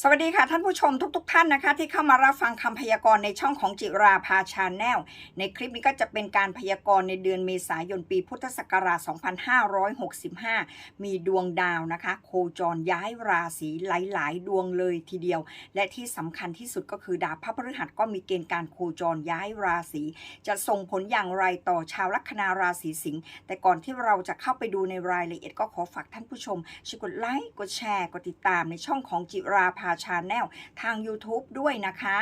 สวัสดีค่ะท่านผู้ชมทุกๆท่านนะคะ ที่เข้ามารับฟังคำพยากรณ์ในช่องของจิราภาชาแนลในคลิปนี้ก็จะเป็นการพยากรณ์ในเดือนเมษายนปีพุทธศักราช 2565 มีดวงดาวนะคะ โคจรย้ายราศีหลาย ๆ ดวงเลยทีเดียว และที่สำคัญที่สุดก็คือดาวพระพฤหัสก็มีเกณฑ์การโคจรย้ายราศีจะส่งผลอย่างไรต่อชาวลัคนาราศีสิงห์แต่ก่อนที่เราจะเข้าไปดูในรายละเอียดก็ขอฝากท่านผู้ชมช่วยกดไลค์กดแชร์กดติดตามในช่องของจิราภาชาแนลทาง YouTube ด้วยนะคะ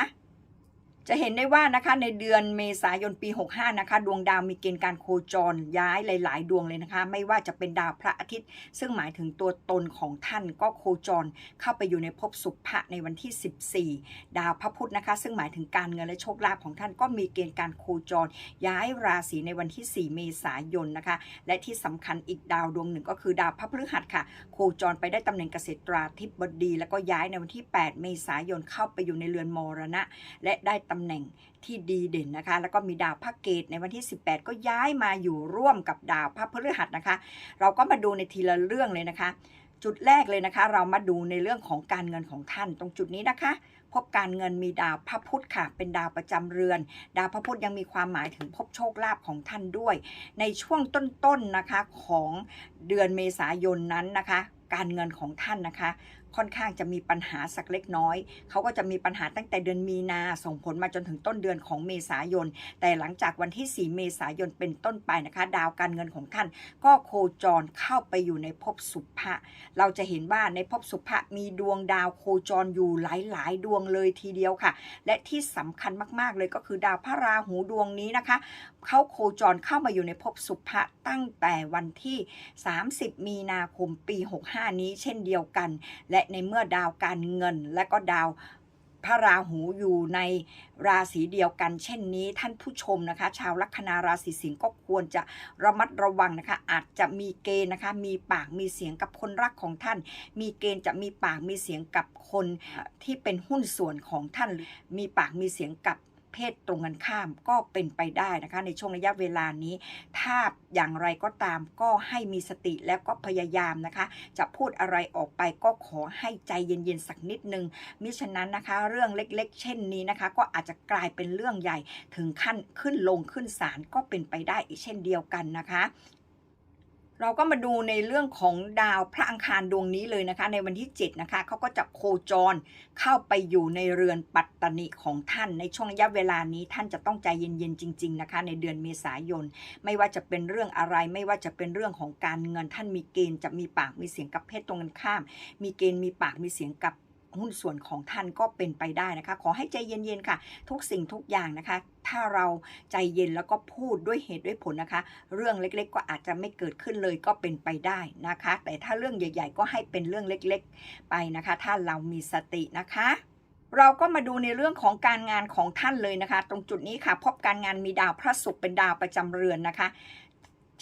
จะเห็นได้ว่านะคะในเดือนเมษายนปี 65 นะคะ ดวงดาวมีเกณฑ์การโคจรย้ายหลาย ๆ ดวงเลยนะคะ ไม่ว่าจะเป็นดาวพระอาทิตย์ ซึ่งหมายถึงตัวตนของท่านก็โคจรเข้าไปอยู่ในภพสุภะในวันที่ 14 ดาวพระพุธนะคะ ซึ่งหมายถึงการเงินและโชคลาภของท่านก็มีเกณฑ์การโคจร ย้ายราศีในวันที่ 4 เมษายนนะคะ และที่สำคัญอีกดาวดวงหนึ่งก็คือดาวพระพฤหัสค่ะ โคจรไปได้ตำแหน่งเกษตราธิบดี แล้วก็ย้ายในวันที่ 8 เมษายนเข้าไปอยู่ในเรือนมรณะ และได้ตำแหน่งที่ดีเด่นนะคะ แล้วก็มีดาวพระเกตในวันที่ 18 ก็ย้ายมาอยู่ร่วมกับดาวพระพฤหัสนะคะ เราก็มาดูในทีละเรื่องเลยนะคะ จุดแรกเลยนะคะ เรามาดูในเรื่องของการเงินของท่าน ตรงจุดนี้นะคะพบการเงินมีดาวพระพุธค่ะ เป็นดาวประจำเรือน ดาวพระพุธยังมีความหมายถึงพบโชคลาภของท่านด้วย ในช่วงต้นๆนะคะของเดือนเมษายนนั้นนะคะ การเงินของท่านนะคะค่อนข้างจะมีปัญหาสักเล็กน้อย เขาก็จะมีปัญหาตั้งแต่เดือนมีนาส่งผลมาจนถึงต้นเดือนของเมษายน แต่หลังจากวันที่ 4 เมษายนเป็นต้นไปนะคะ ดาวการเงินของท่าน ก็โคจรเข้าไปอยู่ในภพสุภะ เราจะเห็นว่าในภพสุภะมีดวงดาวโคจรอยู่หลาย ๆ ดวงเลยทีเดียวค่ะ และที่สำคัญมากๆเลยก็คือดาวพระราหูดวงนี้นะคะ เขาโคจรเข้ามาอยู่ในภพสุภะตั้งแต่วันที่ 30 มีนาคมปี 65 นี้เช่นเดียวกัน และในเมื่อดาวการเงินและก็ดาวพระราหูอยู่ในราศีเดียวกัน เช่นนี้ท่านผู้ชมนะคะ ชาวลัคนาราศีสิงห์ก็ควรจะระมัดระวังนะคะ อาจจะมีเกณฑ์นะคะ มีปากมีเสียงกับคนรักของท่าน มีเกณฑ์จะมีปากมีเสียงกับคนที่เป็นหุ้นส่วนของท่าน มีปากมีเสียงกับ เพศตรงกันข้ามก็เป็นไปได้นะคะ ในช่วงระยะเวลานี้ ถ้าอย่างไรก็ตามก็ให้มีสติแล้วก็พยายามนะคะ จะพูดอะไรออกไปก็ขอให้ใจเย็นๆสักนิดนึงมิฉะนั้นนะคะ เรื่องเล็กๆ เช่นนี้นะคะ ก็อาจจะกลายเป็นเรื่องใหญ่ถึงขั้นขึ้นลงขึ้นศาลก็เป็นไปได้อีกเช่นเดียวกันนะคะ เราก็มาดูในเรื่องของดาวพระอังคารดวงนี้เลยนะคะ ในวันที่ 7 นะคะเขาก็จะโคจรเข้าไปอยู่ในเรือนปัตตนิของท่านในช่วงระยะเวลานี้ท่านจะต้องใจเย็นๆจริง ๆนะคะ ในเดือนเมษายน ไม่ว่าจะเป็นเรื่องอะไร ไม่ว่าจะเป็นเรื่องของการเงินท่านมีเกณฑ์จะมีปากมีเสียงกับเพศตรงกันข้าม มีเกณฑ์มีปากมีเสียงกับ หุ้นส่วนของท่านก็เป็นไปได้นะคะ ขอให้ใจเย็นๆค่ะ ทุกสิ่งทุกอย่างนะคะ ถ้าเราใจเย็นแล้วก็พูดด้วยเหตุด้วยผลนะคะ เรื่องเล็กๆ ก็อาจจะไม่เกิดขึ้นเลยก็เป็นไปได้นะคะ แต่ถ้าเรื่องใหญ่ ๆ ก็ให้เป็นเรื่องเล็กๆ ไปนะคะ ถ้าเรามีสตินะคะเราก็มาดูในเรื่องของการงานของท่านเลยนะคะ ตรงจุดนี้ค่ะ พบการงานมีดาวพระศุกร์เป็นดาวประจำเรือนนะคะ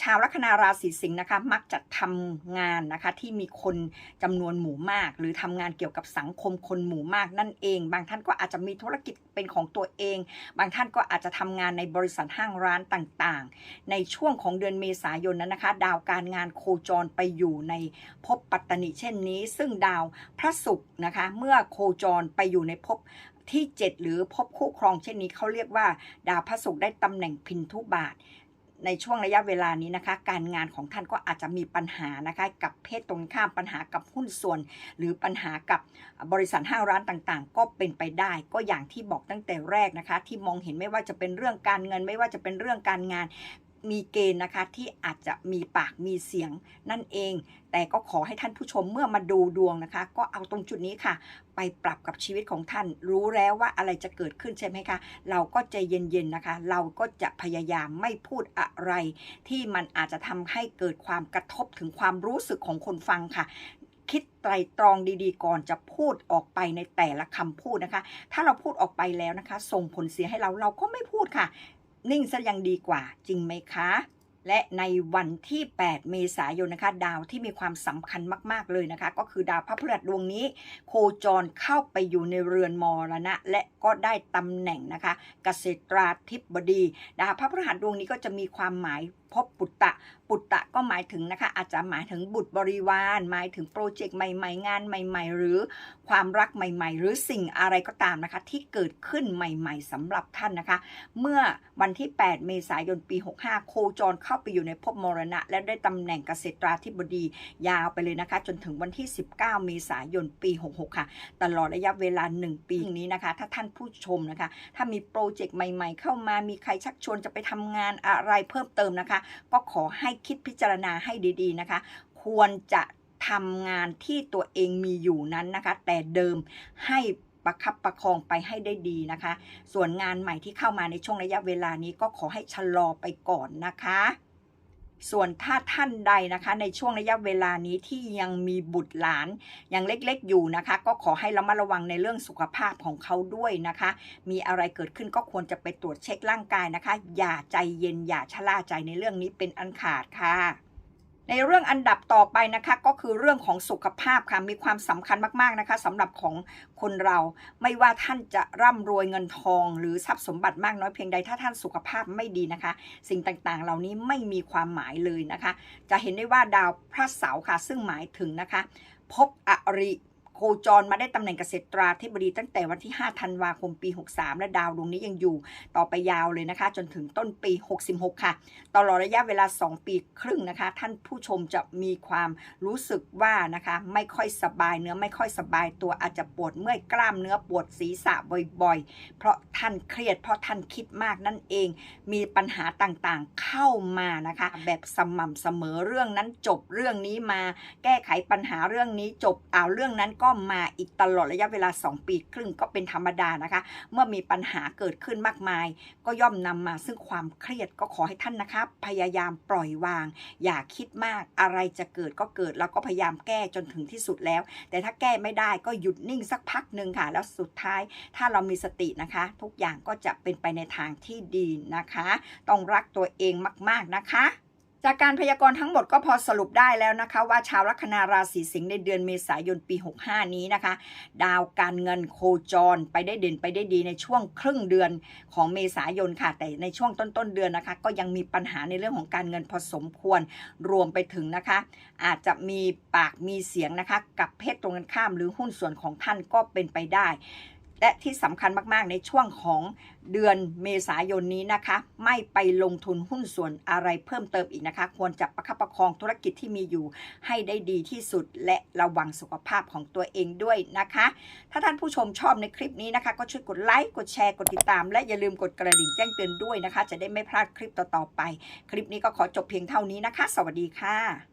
ชาวลัคนาราศีสิงห์นะคะ มักจะทำงานนะคะที่มีคนจำนวนหมู่มาก หรือทำงานเกี่ยวกับสังคมคนหมู่มากนั่นเอง บางท่านก็อาจจะมีธุรกิจเป็นของตัวเอง บางท่านก็อาจจะทำงานในบริษัทห้างร้านต่างๆ ในช่วงของเดือนเมษายนนั้นนะคะ ดาวการงานโคจรไปอยู่ในภพปัตตนิเช่นนี้ ซึ่งดาวพระศุกร์นะคะ เมื่อโคจรไปอยู่ในภพที่ 7 หรือภพคู่ครองเช่นนี้เขาเรียกว่า ดาวพระศุกร์ได้ตำแหน่งพินทุบาท ในช่วงระยะเวลานี้นะคะ การงานของท่านก็อาจจะมีปัญหานะคะ กับเพศตรงข้ามปัญหากับหุ้นส่วน หรือปัญหากับบริษัทห้างร้านต่างๆ ก็เป็นไปได้ ก็อย่างที่บอกตั้งแต่แรกนะคะ ที่มองเห็นไม่ว่าจะเป็นเรื่องการเงิน ไม่ว่าจะเป็นเรื่องการงาน มีเกณฑ์นะคะที่อาจจะมีปากมีเสียงนั่นเอง แต่ก็ขอให้ท่านผู้ชมเมื่อมาดูดวงนะคะ ก็เอาตรงจุดนี้ค่ะ ไปปรับกับชีวิตของท่าน รู้แล้วว่าอะไรจะเกิดขึ้นใช่ไหมคะเราก็ใจเย็นๆนะคะ เราก็จะพยายามไม่พูดอะไร ที่มันอาจจะทำให้เกิดความกระทบถึงความรู้สึกของคนฟังค่ะคิดไตรตรองดีๆ ก่อนจะพูดออกไปในแต่ละคำพูดนะคะ ถ้าเราพูดออกไปแล้วนะคะ ส่งผลเสียให้เราเราก็ไม่พูดค่ะ นิ่งซะยังดีกว่าจริงไหมคะ และในวันที่ 8 เมษายนนะคะ ดาวที่มีความสำคัญมาก ๆ เลยนะคะ ก็คือดาวพระพฤหัสดวงนี้ โคจรเข้าไปอยู่ในเรือนมรณะ และก็ได้ตำแหน่งนะคะ เกษตราธิบดี ดาวพระพฤหัสดวงนี้ก็จะมีความหมายพบปุตตะ ปุตตะก็หมายถึงนะคะ อาจจะหมายถึงบุตรบริวาร หมายถึงโปรเจกต์ใหม่ ๆ งานใหม่ ๆ หรือความรักใหม่ ๆ หรือสิ่งอะไรก็ตามนะคะ ที่เกิดขึ้นใหม่ ๆสำหรับท่านนะคะ เมื่อวันที่ 8 เมษายนปี 65 โคจรเข้าไปอยู่ในภพมรณะ และได้ตำแหน่งเกษตราธิบดียาวไปเลยนะคะ จนถึงวันที่ 19 เมษายนปี 66 ค่ะ ตลอดระยะเวลา 1 ปีนี้นะคะ ถ้าท่านผู้ชมนะคะ ถ้ามีโปรเจกต์ใหม่ ๆ เข้ามามีใครชักชวนจะไปทำงานอะไรเพิ่มเติมนะคะก็ขอให้คิดพิจารณาให้ดีๆนะคะ ควรจะทำงานที่ตัวเองมีอยู่นั้นนะคะ แต่เดิมให้ประคับประคองไปให้ได้ดีนะคะ ส่วนงานใหม่ที่เข้ามาในช่วงระยะเวลานี้ก็ขอให้ชะลอไปก่อนนะคะ ส่วนถ้าท่านใดนะคะในช่วงระยะเวลานี้ที่ยังมีบุตรหลานยังเล็กๆอยู่นะคะ ก็ขอให้ระมัดระวังในเรื่องสุขภาพของเขาด้วยนะคะ มีอะไรเกิดขึ้นก็ควรจะไปตรวจเช็คร่างกายนะคะ อย่าใจเย็นอย่าชะล่าใจในเรื่องนี้เป็นอันขาดค่ะ ในเรื่องอันดับต่อไปนะคะก็คือเรื่องของสุขภาพค่ะมีความสำคัญมากๆนะคะสำหรับของคนเราไม่ว่าท่านจะร่ำรวยเงินทอง หรือทรัพย์สมบัติมากน้อยเพียงใดถ้าท่านสุขภาพไม่ดีนะคะ สิ่งต่างๆ เหล่านี้ไม่มีความหมายเลยนะคะ จะเห็นได้ว่าดาวพระเสาร์ค่ะ ซึ่งหมายถึงนะคะ พบอริ โคจรมาได้ตำแหน่งเกษตราธิบดีตั้งแต่วันที่ 5 ธันวาคมปี 63 และดาวดวงนี้ยังอยู่ต่อไปยาวเลยนะคะ จนถึงต้นปี 66 ค่ะ ตลอดระยะเวลา 2 ปีครึ่งนะคะ ท่านผู้ชมจะมีความรู้สึกว่านะคะ ไม่ค่อยสบายเนื้อไม่ค่อยสบายตัวอาจจะปวดเมื่อยกล้ามเนื้อปวดศีรษะบ่อยๆ เพราะท่านเครียดเพราะท่านคิดมากนั่นเอง มีปัญหาต่างๆเข้ามานะคะ แบบสม่ำเสมอเรื่องนั้นจบเรื่องนี้มา แก้ไขปัญหาเรื่องนี้จบเอาเรื่องนั้นก็มาอีกตลอดระยะเวลา 2 ปีครึ่งก็เป็นธรรมดานะคะ เมื่อมีปัญหาเกิดขึ้นมากมาย ก็ย่อมนำมาซึ่งความเครียดก็ขอให้ท่านนะคะพยายามปล่อยวาง อย่าคิดมากอะไรจะเกิดก็เกิด แล้วก็พยายามแก้จนถึงที่สุดแล้ว แต่ถ้าแก้ไม่ได้ก็หยุดนิ่งสักพักหนึ่งค่ะ แล้วสุดท้ายถ้าเรามีสตินะคะ ทุกอย่างก็จะเป็นไปในทางที่ดีนะคะ ต้องรักตัวเองมาก ๆนะคะ จากการพยากรณ์ทั้งหมดก็พอสรุปได้แล้วนะคะว่าชาวลัคนาราศีสิงห์ในเดือนเมษายนปี 65 นี้นะคะ ดาวการเงินโคจรไปได้เด่นไปได้ดีในช่วงครึ่งเดือนของเมษายนค่ะ แต่ในช่วงต้นต้นๆเดือนนะคะ ก็ยังมีปัญหาในเรื่องของการเงินพอสมควรรวมไปถึงนะคะ อาจจะมีปากมีเสียงนะคะ กับเพศตรงกันข้ามหรือหุ้นส่วนของท่านก็เป็นไปได้ และที่สำคัญมากๆ ในช่วงของเดือนเมษายนนี้นะคะ ไม่ไปลงทุนหุ้นส่วนอะไรเพิ่มเติมอีกนะคะ ควรจะประคับประคองธุรกิจที่มีอยู่ให้ได้ดีที่สุด และระวังสุขภาพของตัวเองด้วยนะคะ ถ้าท่านผู้ชมชอบในคลิปนี้นะคะ ก็ช่วยกดไลค์กดแชร์กดติดตาม และอย่าลืมกดกระดิ่งแจ้งเตือนด้วยนะคะ จะได้ไม่พลาดคลิปต่อๆไป คลิปนี้ก็ขอจบเพียงเท่านี้นะคะ สวัสดีค่ะ